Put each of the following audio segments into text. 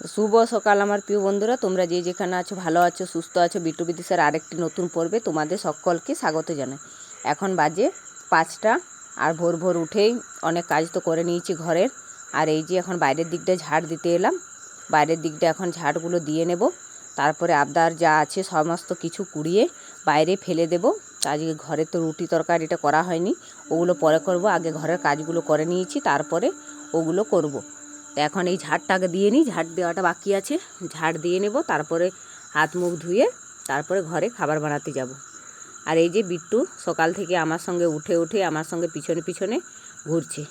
শুভ সকাল আমার প্রিয় বন্ধুরা। তোমরা যে যেখানে আছো, ভালো আছো, সুস্থ আছো বিটু বিদিশার আরেকটি নতুন পর্বে তোমাদের সকলকে স্বাগত জানাই। এখন বাজে পাঁচটা আর ভোর ভোর উঠেই অনেক কাজ তো করে নিয়েছি ঘরের। আর এই যে এখন বাইরের দিকটা ঝাড় দিতে এলাম। বাইরের দিকটা এখন ঝাড়গুলো দিয়ে নেব। তারপরে আবদার যা আছে সমস্ত কিছু কুড়িয়ে বাইরে ফেলে দেব। আজকে ঘরে তো রুটি তরকারিটা করা হয়নি। ওগুলো পরে করব। আগে ঘরের কাজগুলো করে নিয়েছি। তারপরে ওগুলো করব। তো এখন এই ঝাড়টাকে দিয়ে নিই, ঝাড় দেওয়াটা বাকি আছে। ঝাড় দিয়ে নেব, তারপরে হাত মুখ ধুয়ে তারপরে ঘরে খাবার বানাতে যাব। আর এই যে বিট্টু সকাল থেকে আমার সঙ্গে উঠে উঠে আমার সঙ্গে পিছনে পিছনে ঘুরছে।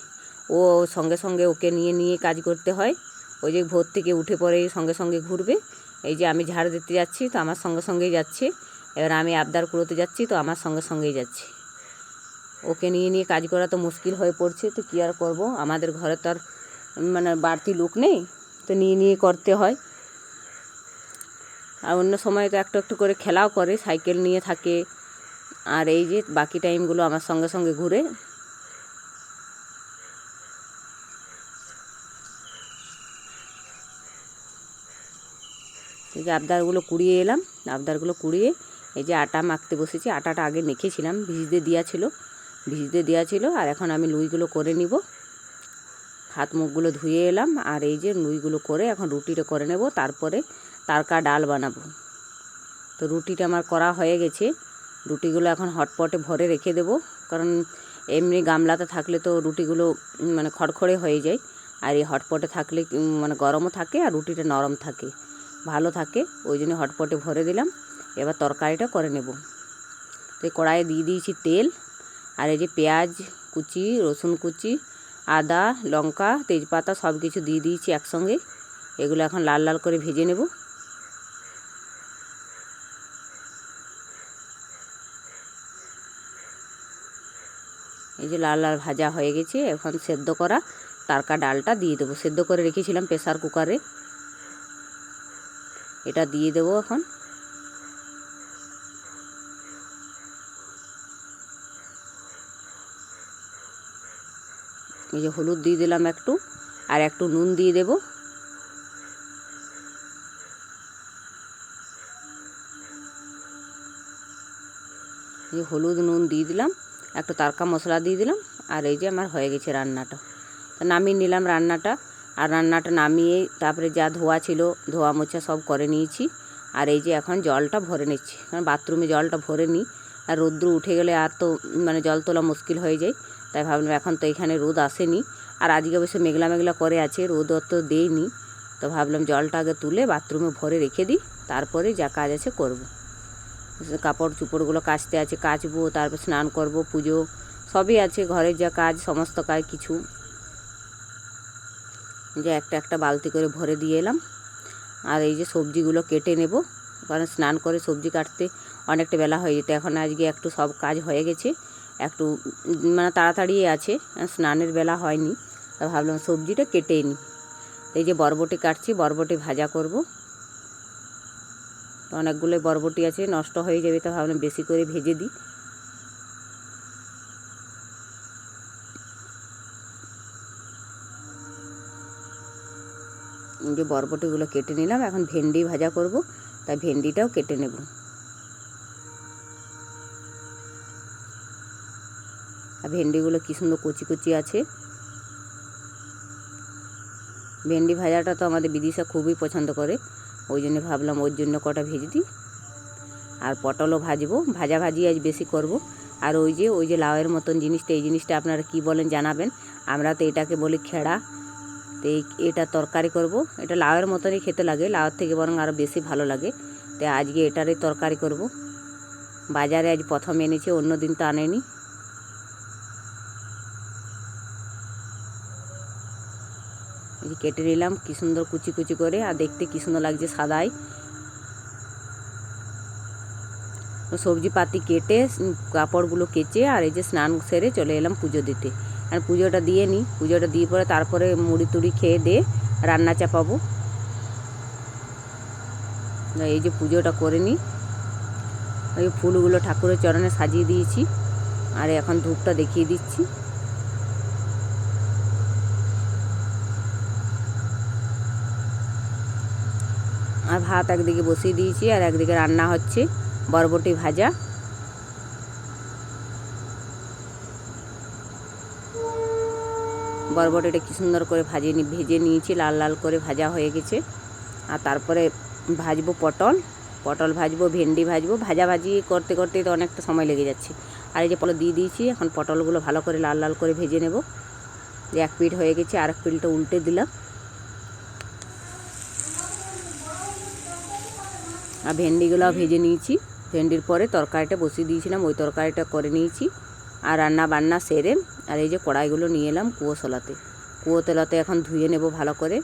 ও সঙ্গে সঙ্গে ওকে নিয়ে নিয়ে কাজ করতে হয়। ওই যে ভোর থেকে উঠে পরে সঙ্গে সঙ্গে ঘুরবে। এই যে আমি ঝাড় দিতে যাচ্ছি, তো আমার সঙ্গে, সঙ্গেই যাচ্ছে। এবার আমি আবদার কুড়োতে যাচ্ছি, তো আমার সঙ্গে, সঙ্গেই যাচ্ছে। ওকে নিয়ে নিয়ে কাজ করা তো মুশকিল হয়ে পড়ছে, তো কী আর করব? আমাদের ঘরে তো আর মানে বাড়তি লোক নেই, তো নিয়ে নিয়ে করতে হয়। আর অন্য সময় তো একটু একটু করে খেলাও করে, সাইকেল নিয়ে থাকে। আর এই যে বাকি টাইমগুলো আমার সঙ্গে সঙ্গে ঘুরে। এই যে আবদারগুলো কুড়িয়ে এলাম, আবদারগুলো কুড়িয়ে এই যে আটা মাখতে বসেছি, আটাটা আগে মেখেছিলাম, ভিজতে দেওয়া ছিল, ভিজতে দেওয়া ছিল, আর এখন আমি লুইগুলো করে নিব। হাত মুখগুলো ধুয়ে এলাম আর এই যে নুইগুলো করে এখন রুটিটা করে নেব, তারপরে তারকা ডাল বানাবো। তো রুটিটা আমার করা হয়ে গেছে। রুটিগুলো এখন হটপটে ভরে রেখে দেবো, কারণ এমনি গামলাতে থাকলে তো রুটিগুলো মানে খড়খড়ে হয়ে যায়। আর এই হটপটে থাকলে মানে গরমও থাকে আর রুটিটা নরম থাকে, ভালো থাকে। ওই জন্য হটপটে ভরে দিলাম। এবার তরকারিটা করে নেব। তো এই কড়াইয়ে দিয়ে দিয়েছি তেল, আর এই যে পেঁয়াজ কুচি, রসুন কুচি আদা, লঙ্কা, তেজপাতা সব কিছু দিয়ে দিয়েছি একসঙ্গে। এগুলো এখন লাল লাল করে ভেজে নেব। এই যে লাল লাল ভাজা হয়ে গেছে, এখন সেদ্ধ করা তারকা ডালটা দিয়ে দেবো। সেদ্ধ করে রেখেছিলাম প্রেসার কুকারে। এটা দিয়ে দেবো এখন। এই যে হলুদ দিয়ে দিলাম একটু, আর একটু নুন দিয়ে দেব। এই হলুদ নুন দিয়ে দিলাম, একটু তারকা মশলা দিয়ে দিলাম, আর এই যে আমার হয়ে গেছে রান্নাটা। তো নামিয়ে নিলাম রান্নাটা, আর রান্নাটা নামিয়ে তারপরে যা ধোয়া ছিল, ধোয়া মোছা সব করে নিয়েছি। আর এই যে এখন জলটা ভরে নিচ্ছি, কারণ বাথরুমে জলটা ভরে নিই আর রোদ্রু উঠে গেলে আর তো মানে জল তোলা মুশকিল হয়ে যায়। তাই ভাবলাম এখন তো এখানে রোদ আসেনি। আর আজকে অবশ্য মেঘলা মেঘলা করে আছে, রোদ অত দেয়নি। তো ভাবলাম জলটা আগে তুলে বাথরুমে ভরে রেখে দিই, তারপরে যা কাজ আছে করব। কাপড় চুপড়গুলো কাচতে আছে, কাচবো, তারপর স্নান করব, পুজো, সবই আছে, ঘরের যা কাজ, সমস্ত কাজ, কিছু। যে একটা একটা বালতি করে ভরে দিয়ে এলাম। আর এই যে সবজিগুলো কেটে নেব, কারণ স্নান করে সবজি কাটতে অনেকটা বেলা হয়ে যেত। এখন আজকে একটু সব কাজ হয়ে গেছে। একটু মানে তাড়াতাড়ি আছে, স্নানের বেলা হয়নি, তা ভাবলাম সবজিটা কেটে নিই এই যে বরবটি কাটছি, বরবটি ভাজা করব। অনেকগুলো বরবটি আছে, নষ্ট হয়ে যাবে, তো ভাবলাম বেশি করে ভেজে দিই। যে বরবটিগুলো কেটে নিলাম, এখন ভেন্ডি ভাজা করব তাই ভেন্ডিটাও কেটে নেব। আর ভেন্ডিগুলো কী সুন্দর কচি কচি আছে। ভেন্ডি ভাজাটা তো আমাদের বিদিশা খুবই পছন্দ করে, ওই জন্য ভাবলাম ওর জন্য কটা ভেজে দিই। আর পটলও ভাজবো, ভাজা ভাজি আজ বেশি করব। আর ওই যে ওই যে লাউয়ের মতন জিনিসটা, এই জিনিসটা আপনারা কি বলেন জানাবেন। আমরা তো এটাকে বলি খেড়া। তো এটা তরকারি করব। এটা লাউয়ের মতনই খেতে লাগে, লাউয়ের থেকে বরং আরও বেশি ভালো লাগে। তো আজকে এটারই তরকারি করব। বাজারে আজ প্রথম এনেছে অন্য দিন তো আনেনি এই যে কেটে নিলাম, কি সুন্দর কুচি কুচি করে, আর দেখতে কি সুন্দর লাগছে সাদাই সবজি পাতি কেটে কাপড়গুলো কেচে, আর এই যে স্নান সেরে চলে এলাম পুজো দিতে। আর পুজোটা দিয়ে নিই। পুজোটা দিয়ে পরে তারপরে মুড়ি টুড়ি খেয়ে দিয়ে রান্না চাপাবো। এই যে পুজোটা করে নিই। ওই ফুলগুলো ঠাকুরের চরণে সাজিয়ে দিয়েছি। আর এখন ধূপটা দেখিয়ে দিচ্ছি। আর ভাত একদিকে বসিয়ে দিয়েছি আর একদিকে রান্না হচ্ছে বরবটি ভাজা। বরবটিটা কি সুন্দর করে ভাজে ভেজে নিয়েছি, লাল লাল করে ভাজা হয়ে গেছে। আর তারপরে ভাজবো পটল পটল ভাজবো, ভেন্ডি ভাজবো, ভাজা ভাজি করতে করতে তো অনেকটা সময় লেগে যাচ্ছে। আর এই যে পটল দিয়ে দিয়েছি, এখন পটলগুলো ভালো করে লাল লাল করে ভেজে নেব। যে এক পিঠ হয়ে গেছে, আর এক পিঠটা উল্টে দিলাম। আর ভেন্ডিগুলো ভেজে নিয়েছি। ভেন্ডির পরে তরকারিটা বসিয়ে দিয়েছিলাম, ওই তরকারিটা করে নিয়েছি। আর রান্না বান্না সেরে আর এই যে কড়াইগুলো নিয়ে এলাম কুয়োশলাতে কুয়োতলাতে এখন ধুয়ে নেব ভালো করে।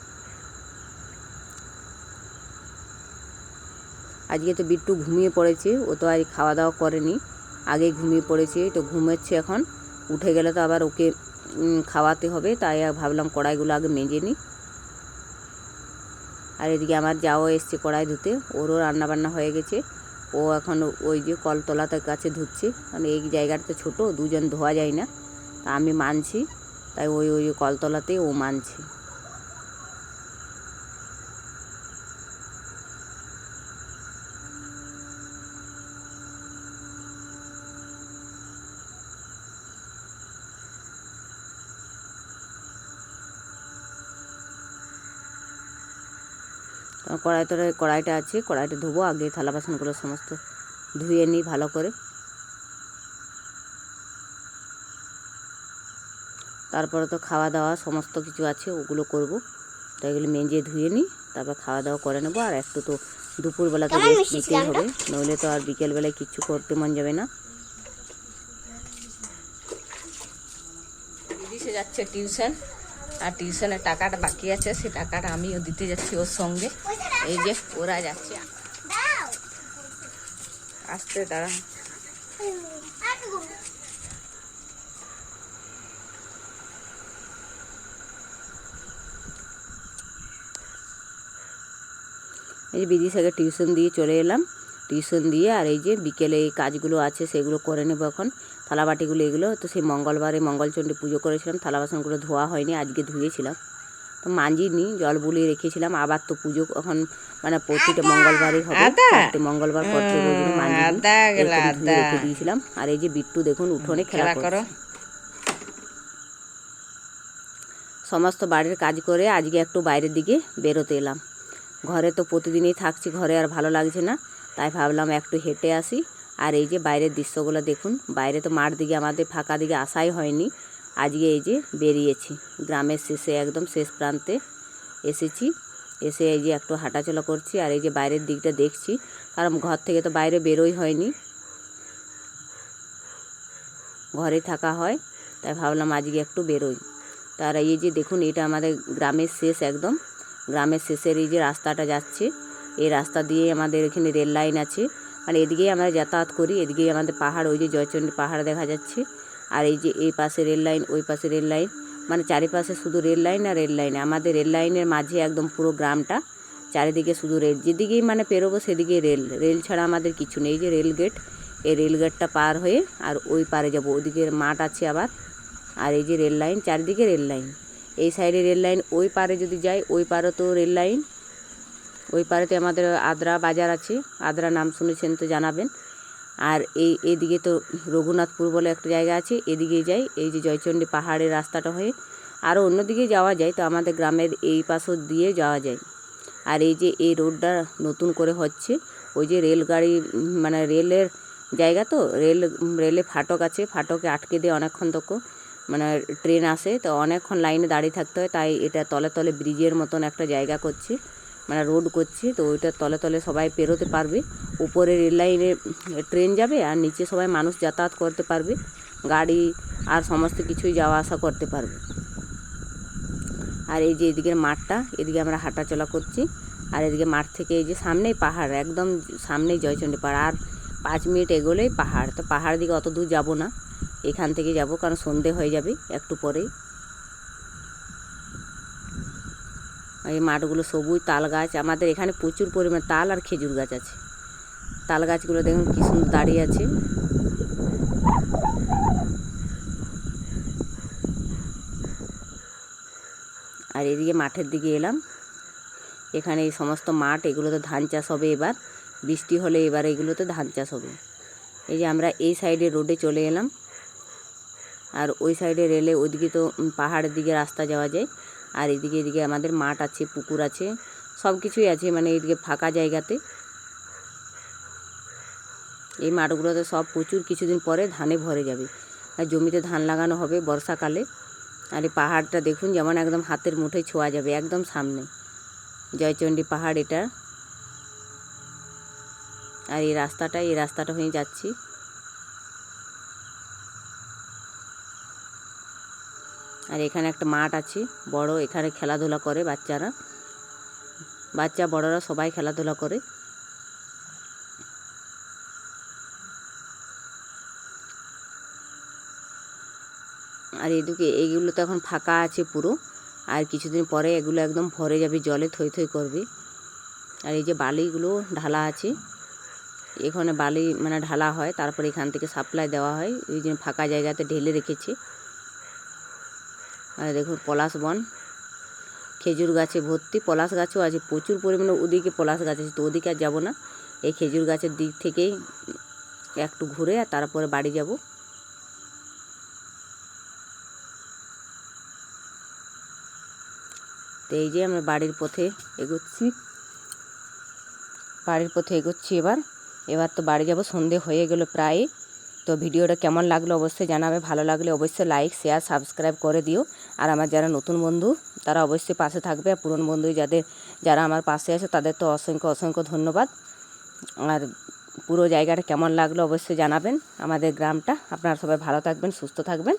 আজকে তো বিট্টু ঘুমিয়ে পড়েছে, ও তো আজ খাওয়া দাওয়া করেনি। আগে ঘুমিয়ে পড়েছে তো ঘুমাচ্ছে এখন। উঠে গেলে তো আবার ওকে খাওয়াতে হবে, তাই ভাবলাম কড়াইগুলো আগে মেজে নিই। আর এদিকে আমার যাও এসছে কড়াই ধুতে। ওরও রান্না বান্না হয়ে গেছে। ও এখন ওই যে কলতলাতে কাছে ধুচ্ছে। কারণ এই জায়গাটা তো ছোটো, দুজন ধোয়া যায় না। তা আমি মানছি। তাই ওই ওই কলতলাতে ও মানছে। কড়াই তোরে কড়াইটা আছে কড়াইটা ধোবো আগে থালা বাসনগুলো সমস্ত ধুয়ে নিই ভালো করে। তারপরে তো খাওয়া দাওয়া সমস্ত কিছু আছে ওগুলো করব। তো এগুলো মেজে ধুয়ে নিই তারপর খাওয়া দাওয়া করে নেব। আর একটু তো দুপুরবেলা তো রেস্ট নিতেই হবে নইলে তো আর বিকেলবেলায় কিচ্ছু করতে মন যাবে না। দিদি সে যাচ্ছে টিউশন। আর টিউশনের টাকাটা বাকি আছে, সে টাকাটা আমিও দিতে যাচ্ছি ওর সঙ্গে। এই যে ওরা যাচ্ছে। আসতে তারা এই যে বিদিশাকে টিউশন দিয়ে চলে এলাম। টিউশন দিয়ে আর এই যে বিকেলে এই কাজগুলো আছে, সেগুলো করে নেব এখন। থালাবাটিগুলো এগুলো। তো সেই মঙ্গলবারে মঙ্গলচণ্ডী পুজো করেছিলাম থালা বাসনগুলো ধোয়া হয়নি আজকে ধুয়েছিলাম। তো মাঞ্জিনি জল বুলিয়ে রেখেছিলাম আবার তো পুজো এখন মানে প্রতিটা মঙ্গলবারই হবে মঙ্গলবার পর থেকে রেখে দিয়েছিলাম। আর এই যে বিট্টু দেখুন উঠোনে খেলা করো। সমস্ত বাড়ির কাজ করে আজকে একটু বাইরের দিকে বেরোতে এলাম। ঘরে তো প্রতিদিনই থাকছি ঘরে আর ভালো লাগছে না তাই ভাবলাম একটু হেঁটে আসি। আর এই যে বাইরের দৃশ্যগুলো দেখুন, বাইরে তো মাঠ দিকে আমাদের ফাঁকা দিকে আসাই হয়নি। আজকে এই যে বেরিয়েছি, গ্রামের শেষে, একদম শেষ প্রান্তে এসেছি। এসে এই যে একটু হাঁটাচলা করছি আর এই যে বাইরের দিকটা দেখছি, কারণ ঘর থেকে তো বাইরে বেরোই হয়নি। ঘরে থাকা হয়, তাই ভাবলাম আজকে একটু বেরোই। তার এই যে দেখুন, এটা আমাদের গ্রামের শেষ একদম। গ্রামের শেষের এই যে রাস্তাটা যাচ্ছে, এই রাস্তা দিয়ে আমাদের এখানে রেল লাইন আছে। মানে এদিকেই আমরা যাতায়াত করি, এদিকেই আমাদের পাহাড়, ওই যে জয়চণ্ডী পাহাড় দেখা যাচ্ছে। আর এই যে এই পাশে রেল লাইন, ওই পাশে রেল লাইন মানে চারিপাশে শুধু রেল লাইন আর রেল লাইন। আমাদের রেল লাইনের মাঝে একদম পুরো গ্রামটা, চারিদিকে শুধু রেল, যেদিকেই মানে পেরোবো সেদিকে রেল। রেল ছাড়া আমাদের কিছু নেই যে রেল গেট, এই রেল গেটটা পার হয়ে আর ওই পারে যাব। ওদিকের মাঠ আছে আবার, আর এই যে রেল লাইন, চারিদিকে রেল লাইন। এই সাইডে রেল লাইন, ওই পারে যদি যাই, ওই পারে তো রেল লাইন। ওই পারেতে আমাদের আদ্রা বাজার আছে। আদ্রা নাম শুনেছেন তো জানাবেন। আর এই, এদিকে তো রঘুনাথপুর বলে একটা জায়গা আছে, এদিকে যাই। এই যে জয়চণ্ডী পাহাড়ের রাস্তাটা হয়ে আরও অন্যদিকে যাওয়া যায়, তো আমাদের গ্রামের এই পাশও দিয়ে যাওয়া যায়। আর এই যে, এই রোডটা নতুন করে হচ্ছে, ওই যে রেলগাড়ি মানে রেলের জায়গা তো, রেল, রেলে ফাটক আছে, ফাটকে আটকে দিয়ে অনেকক্ষণ তক মানে ট্রেন আসে, তো অনেকক্ষণ লাইনে দাঁড়িয়ে থাকতে হয়, তাই এটা তলে তলে ব্রিজের মতন একটা জায়গা করছে। মানে রোড করছে, তো ওইটার তলে তলে সবাই পেরোতে পারবে। উপরে রেল লাইনে ট্রেন যাবে আর নিচে সবাই মানুষ যাতায়াত করতে পারবে। গাড়ি আর সমস্ত কিছুই যাওয়া আসা করতে পারবে। আর এই যে এদিকের মাঠটা, এদিকে আমরা হাঁটাচলা করছি। আর এদিকে মাঠ থেকে এই যে সামনেই পাহাড়, একদম সামনেই জয়চণ্ডী পাহাড়। আর পাঁচ মিনিট এগোলেই পাহাড়। তো পাহাড় দিকে অত দূর যাব না। এখান থেকে যাব কারণ সন্ধে হয়ে যাবে একটু পরেই। এই মাঠগুলো সবুজ তাল গাছ। আমাদের এখানে প্রচুর পরিমাণে তাল আর খেজুর গাছ আছে। তাল গাছগুলো দেখুন কি সুন্দর দাঁড়িয়ে আছে। আর এদিকে মাঠের দিকে এলাম। এখানে এই সমস্ত মাঠ, এগুলোতে ধান চাষ হবে এবার। বৃষ্টি হলে এবার এগুলোতে ধান চাষ হবে। এই যে আমরা এই সাইডে রোডে চলে এলাম। আর ওই সাইডে রেলে ওইদিকে তো পাহাড়ের দিকে রাস্তা যাওয়া যায়। আর এদিকে এদিকে আমাদের মাঠ আছে, পুকুর আছে, সব কিছুই আছে মানে এইদিকে ফাঁকা জায়গাতে। এই মাঠগুলোতে সব প্রচুর কিছুদিন পরে ধানে ভরে যাবে। আর জমিতে ধান লাগানো হবে বর্ষাকালে। আর এই পাহাড়টা দেখুন যেমন একদম হাতের মুঠোয় ছোঁয়া যাবে, একদম সামনে। জয়চণ্ডী পাহাড় এটা। আর এই রাস্তাটা এই রাস্তাটা হয়ে যাচ্ছি। আর এখানে একটা মাঠ আছে, বড়, এখানে খেলাধুলা করে বাচ্চারা। বাচ্চা, বড়রা সবাই খেলাধুলা করে। আর এদিকে এইগুলো তো এখন ফাঁকা আছে পুরো। আর কিছুদিন পরে এগুলো একদম ভরে যাবে জলে, থই থই করবে। আর এই যে বালিগুলো ঢালা আছে, এখানে বালি মানে ঢালা হয়, তারপরে এখান থেকে সাপ্লাই দেওয়া হয়। এই যে ফাঁকা জায়গাতে ঢেলে রেখেছে। আর দেখুন পলাশ বন। খেজুর গাছে ভর্তি। পলাশ গাছও আছে, প্রচুর পরিমাণে ওদিকে পলাশ গাছ আছে, তো ওদিকে আর যাব না। এই খেজুর গাছের দিক থেকেই একটু ঘুরে আর তারপরে বাড়ি যাব। তো এই যে আমরা বাড়ির পথে এগোচ্ছি। বাড়ির পথে এগোচ্ছি এবার। এবার তো বাড়ি যাব, সন্ধে হয়ে গেল প্রায়। তো ভিডিওটা কেমন লাগল অবশ্যই জানাবে, ভালো লাগলে অবশ্যই লাইক শেয়ার সাবস্ক্রাইব করে দিও। আর আমার যারা নতুন বন্ধু, তারা অবশ্যই পাশে থাকবে। আর পুরনো বন্ধু যাদের, যারা আমার পাশে আছে, তাদের তো অসংখ্য অসংখ্য ধন্যবাদ। আর পুরো জায়গাটা কেমন লাগল অবশ্যই জানাবেন আমাদের গ্রামটা। আপনারা সবাই ভালো থাকবেন, সুস্থ থাকবেন।